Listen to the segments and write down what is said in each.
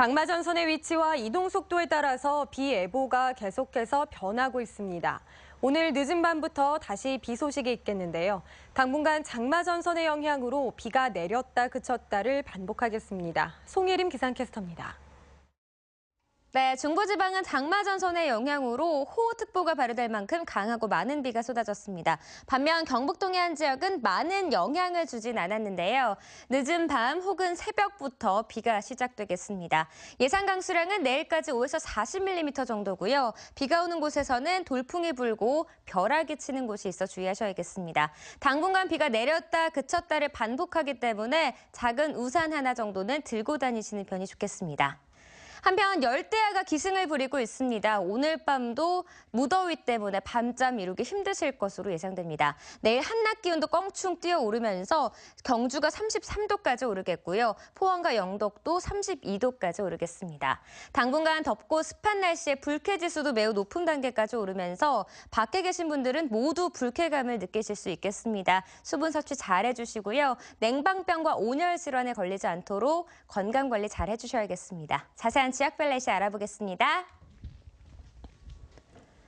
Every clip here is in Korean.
장마 전선의 위치와 이동 속도에 따라서 비 예보가 계속해서 변하고 있습니다. 오늘 늦은 밤부터 다시 비 소식이 있겠는데요. 당분간 장마 전선의 영향으로 비가 내렸다 그쳤다를 반복하겠습니다. 송예림 기상캐스터입니다. 네, 중부지방은 장마전선의 영향으로 호우특보가 발효될 만큼 강하고 많은 비가 쏟아졌습니다. 반면 경북 동해안 지역은 많은 영향을 주진 않았는데요. 늦은 밤 혹은 새벽부터 비가 시작되겠습니다. 예상 강수량은 내일까지 5에서 40mm 정도고요. 비가 오는 곳에서는 돌풍이 불고 벼락이 치는 곳이 있어 주의하셔야겠습니다. 당분간 비가 내렸다 그쳤다를 반복하기 때문에 작은 우산 하나 정도는 들고 다니시는 편이 좋겠습니다. 한편 열대야가 기승을 부리고 있습니다. 오늘 밤도 무더위 때문에 밤잠 이루기 힘드실 것으로 예상됩니다. 내일 한낮 기온도 껑충 뛰어오르면서 경주가 33도까지 오르겠고요. 포항과 영덕도 32도까지 오르겠습니다. 당분간 덥고 습한 날씨에 불쾌지수도 매우 높은 단계까지 오르면서 밖에 계신 분들은 모두 불쾌감을 느끼실 수 있겠습니다. 수분 섭취 잘 해주시고요. 냉방병과 온열 질환에 걸리지 않도록 건강 관리 잘 해주셔야겠습니다. 자세한 지역 별내시 알아보겠습니다.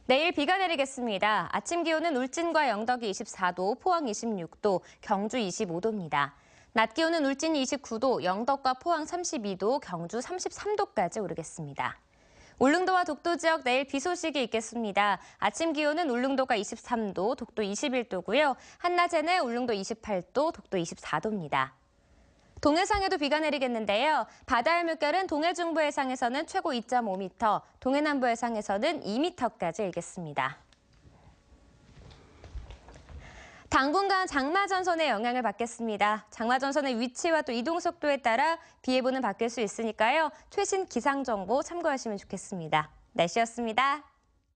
내일 비가 내리겠습니다. 아침 기온은 울진과 영덕이 24도, 포항 26도, 경주 25도입니다. 낮 기온은 울진 29도, 영덕과 포항 32도, 경주 33도까지 오르겠습니다. 울릉도와 독도 지역 내일 비 소식이 있겠습니다. 아침 기온은 울릉도가 23도, 독도 21도고요. 한낮에는 울릉도 28도, 독도 24도입니다. 동해상에도 비가 내리겠는데요. 바다의 물결은 동해 중부 해상에서는 최고 2.5m, 동해 남부 해상에서는 2m까지 일겠습니다. 당분간 장마전선의 영향을 받겠습니다. 장마전선의 위치와 또 이동 속도에 따라 비 예보는 바뀔 수 있으니까요. 최신 기상 정보 참고하시면 좋겠습니다. 날씨였습니다.